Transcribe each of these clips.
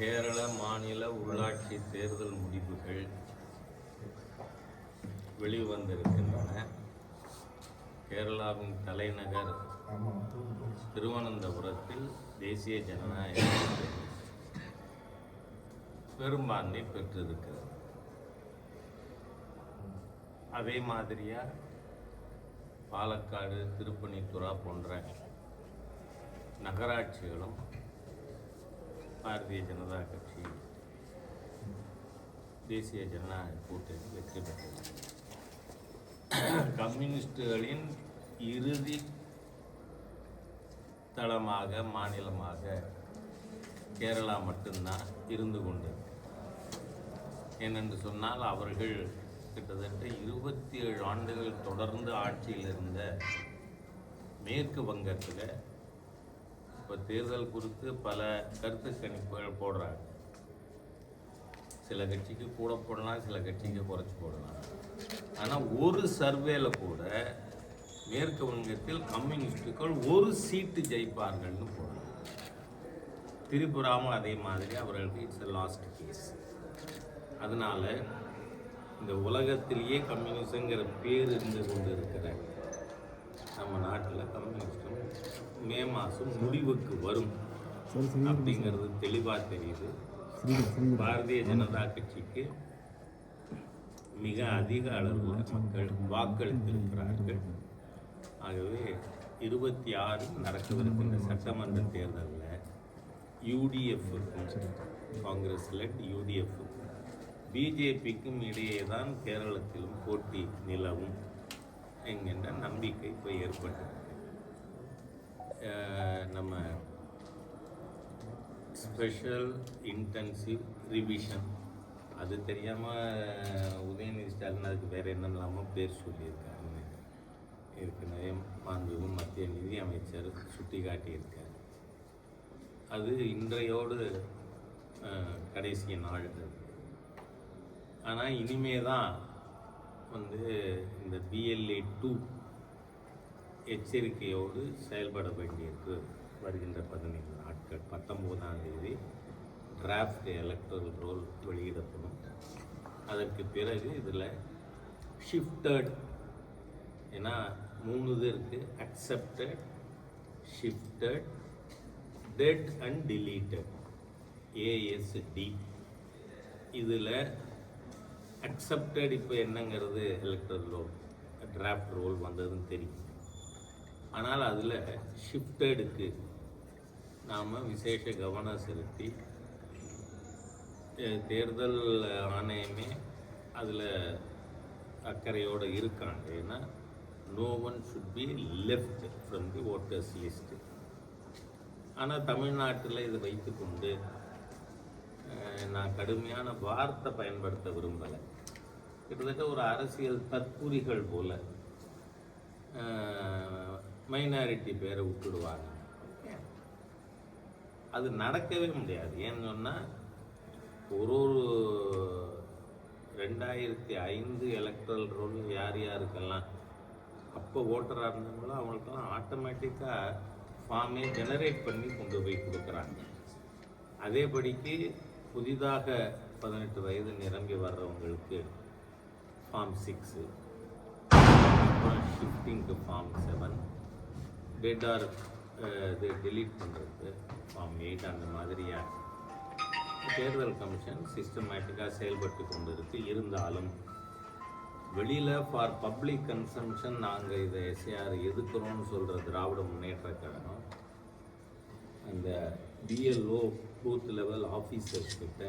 கேரள மாநில உள்ளாட்சி தேர்தல் முடிவுகள் வெளிவந்திருக்கின்றன. கேரளாவின் தலைநகர் திருவனந்தபுரத்தில் தேசிய ஜனநாயக பெரும்பான்மை பெற்றிருக்கிறது. அதே மாதிரியாக பாலக்காடு திருப்பணித்துறா போன்ற நகராட்சிகளும் பாரதிய ஜனதா கட்சி தேசிய ஜனநாயக கூட்டணி வெற்றி பெற்றது. கம்யூனிஸ்டுகளின் இறுதி தளமாக மாநிலமாக கேரளா மட்டும்தான் இருந்து கொண்டது ஏனென்று சொன்னால் அவர்கள் கிட்டத்தட்ட இருபத்தி ஏழு ஆண்டுகள் தொடர்ந்து ஆட்சியில் இருந்த மேற்கு வங்கத்தில் இப்போ தேர்தல் குறித்து பல கருத்து கணிப்புகள் போடுறாங்க. சில கட்சிக்கு கூட போடலாம் சில கட்சிக்கு குறைச்சி போடலாம். ஆனால் ஒரு சர்வேல கூட மேற்கு வங்கத்தில் கம்யூனிஸ்டுகள் ஒரு சீட்டு ஜெயிப்பார்கள்னு போடுறாங்க. திரிபுராவும் அதே மாதிரி அவர்களுக்கு இட்ஸ் லாஸ்ட் கேஸ் அதனால இந்த உலகத்திலேயே கம்யூனிசங்கிற பேர் இருந்து கொண்டு இருக்கிற நம்ம நாட்டில் கம்யூனிஸ்டும் மே மாதம் முடிவுக்கு வரும். அப்படிங்கிறது தெளிவாக தெரியுது. பாரதிய ஜனதா கட்சிக்கு மிக அதிக அளவில் மக்கள் வாக்களித்திருக்கிறார்கள் ஆகவே இருபத்தி ஆறு நடக்கவிருக்கின்ற சட்டமன்ற தேர்தலில் யூடிஎஃப் காங்கிரஸ் லெட் யூடிஎஃப் பிஜேபிக்கும் இடையே தான் கேரளத்திலும் போட்டி நிலவும் என்கின்ற நம்பிக்கை இப்போ ஏற்பட்டிருக்கு. அஹ் நம்ம ஸ்பெஷல் இன்டென்சிவ் ரிவிஷன் அது தெரியாமல் உதயநிதி ஸ்டாலின் அதுக்கு வேறு என்னெல்லாமோ பேர் சொல்லியிருக்காருன்னு ஏற்கனவே மாண்புமிகு மத்திய நிதி அமைச்சர் சுட்டி காட்டியிருக்கார் அது இன்றையோடு கடைசி நாள் ஆனால் இனிமே தான் வந்து இந்த பிஎல்ஏ டூ எச்சரிக்கையோடு செயல்பட வேண்டியிருக்கு. வருகின்ற பதினைந்து நாட்கள் பத்தொம்போதாம் தேதி டிராஃப்ட் எலக்ட்ரல் ரோல் வெளியிடப்படும். அதற்கு பிறகு இதில் ஷிஃப்டட் ஏன்னா மூணு இது இருக்குது accepted shifted dead and deleted ASD இதில் அக்செப்டட் இப்போ என்னங்கிறது எலக்ட்ரல் ரோல் டிராஃப்ட் ரோல் வந்ததுன்னு தெரியும். ஆனால் அதில் ஷிஃப்டடுக்கு நாம் விசேஷ கவனம் செலுத்தி தேர்தல் ஆணையமே அதில் அக்கறையோடு இருக்காங்க. ஏன்னா no one should be left from the voters list ஆனால் தமிழ்நாட்டில் இதை வைத்துக்கொண்டு நான் கடுமையான வார்த்தை பயன்படுத்த விரும்பலை. கிட்டத்தட்ட ஒரு அரசியல் தற்கூறிகள் போல மைனாரிட்டி பேரை விட்டுடுவாங்க. அது நடக்கவே முடியாது. ஏன்னு சொன்னால் ஒரு ஒரு ரெண்டாயிரத்தி ஐந்து எலக்ட்ரல் ரோல் யார் யாருக்கெல்லாம் அப்போ ஓட்டராக இருந்தாங்களோ அவங்களுக்கெல்லாம் ஆட்டோமேட்டிக்காக ஃபார்மே ஜெனரேட் பண்ணி கொண்டு போய் கொடுக்குறாங்க. அதேபடிக்கு புதிதாக பதினெட்டு வயது நிரம்பி வர்றவங்களுக்கு ஃபார்ம் சிக்ஸு ஷிஃப்டிங்க்கு ஃபார்ம் செவன் டெட் ஆர் இது டெலீட் பண்ணுறது ஃபார்ம் எயிட் அந்த மாதிரியாக தேர்தல் கமிஷன் சிஸ்டமேட்டிக்காக செயல்பட்டு கொண்டு இருக்கு இருந்தாலும் வெளியில் ஃபார் பப்ளிக் கன்சம்ஷன் நாங்கள் இதை எஸ்ஏஆர் எதுக்குறோம்னு சொல்கிற திராவிட முன்னேற்ற கழகம் அந்த பிஎல்ஓ பூத் லெவல் ஆஃபீஸர்ஸ் கிட்ட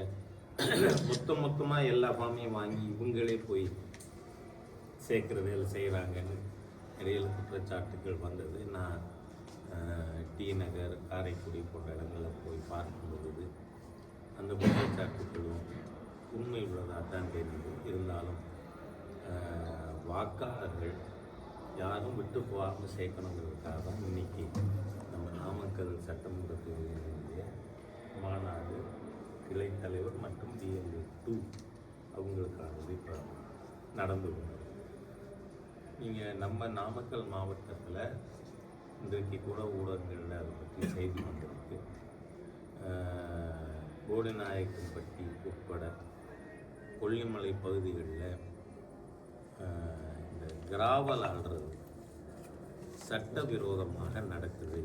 மொத்த மொத்தமாக எல்லா ஃபார்மையும் வாங்கி இவங்களே போய் சேர்க்குற வேலை செய்கிறாங்கன்னு இடையில குற்றச்சாட்டுகள் வந்தது. நான் டி நகர் காரைக்குடி போன்ற இடங்களில் போய் பார்க்கும் பொழுது அந்த குற்றச்சாட்டுகளும் உண்மை உள்ளதாக தான் தெரியுது இருந்தாலும் வாக்காளர்கள் யாரும் விட்டு போகாமல் சேர்க்கணுங்கிறதுக்காக தான் இன்னைக்கு நம்ம நாமக்கல் சட்டமன்ற தொகுதியினுடைய மாநாடு கிளை தலைவர் மற்றும் டிஎல்ஏ டூ அவங்களுக்கானது இப்போ நடந்து கொண்டு நீங்கள் நம்ம நாமக்கல் மாவட்டத்தில் இன்றைக்கு கூட ஊடகங்களில் அதை பற்றி செய்தி வந்திருக்கு. கோடிநாயக்கன்பட்டி கோடிநாயக்கம்பட்டி உட்பட கொல்லிமலை பகுதிகளில் இந்த கிராவல் ஆடுறது சட்டவிரோதமாக நடக்குது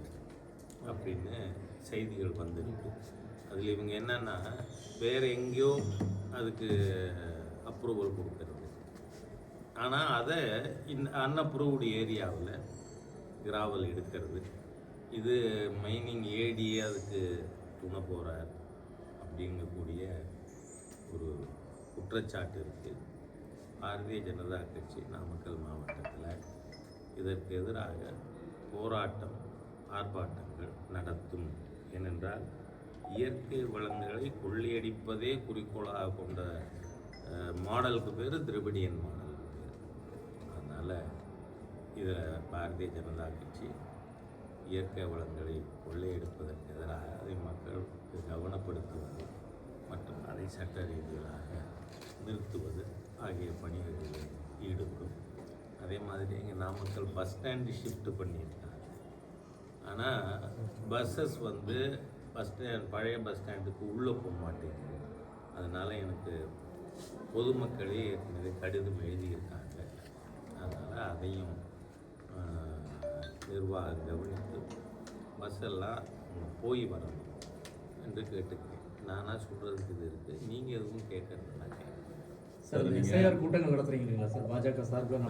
அப்படின்னு செய்திகள் வந்திருக்கு. அதில் இவங்க என்னென்னா வேறு எங்கேயோ அதுக்கு அப்ரூவல் கொடுக்குறது. ஆனால் அதை இந்த அன்அப்ரூவ்டு ஏரியாவில் கிராவல் எடுக்கிறது. இது மைனிங் ஏடியே அதுக்கு துணை போகிறார் அப்படிங்கக்கூடிய ஒரு குற்றச்சாட்டு இருக்குது பாரதிய ஜனதா கட்சி நாமக்கல் மாவட்டத்தில் இதற்கு எதிராக போராட்டம் ஆர்ப்பாட்டங்கள் நடத்தும். ஏனென்றால் இயற்கை வளங்களை கொள்ளையடிப்பதே குறிக்கோளாக கொண்ட மாடலுக்கு பேர் திரிபடியன் மாடல். அதனால் இதில் பாரதிய ஜனதா கட்சி இயற்கை வளங்களை கொள்ளையெடுப்பதற்கு எதிராக அதை மக்களுக்கு கவனப்படுத்துவது மற்றும் அதை சட்ட ரீதியிலாக நிறுத்துவது ஆகிய பணிகளில் ஈடுபடும். அதே மாதிரி இங்கே நாமக்கல் பஸ் ஸ்டாண்டு ஷிஃப்ட் பண்ணியிருக்காங்க. ஆனால் பஸ்ஸஸ் வந்து பஸ் ஸ்டாண்ட் பழைய பஸ் ஸ்டாண்டுக்கு உள்ளே போக மாட்டேங்குது. அதனால் எனக்கு பொதுமக்களே ஏற்கனவே கடிதம் எழுதியிருக்காங்க. அதையும் நிர்வாகம் கவனித்து பஸ் எல்லாம் போய் வரணும் என்று கேட்டுக்கிறேன். நானாக சொல்கிறதுக்கு இது இருக்குது நீங்கள் எதுவும் கேட்கறதுனா கேட்குறேன் சார் கூட்டங்கள் நடத்துறீங்க இல்லைங்களா சார்? பாஜக சார்பில்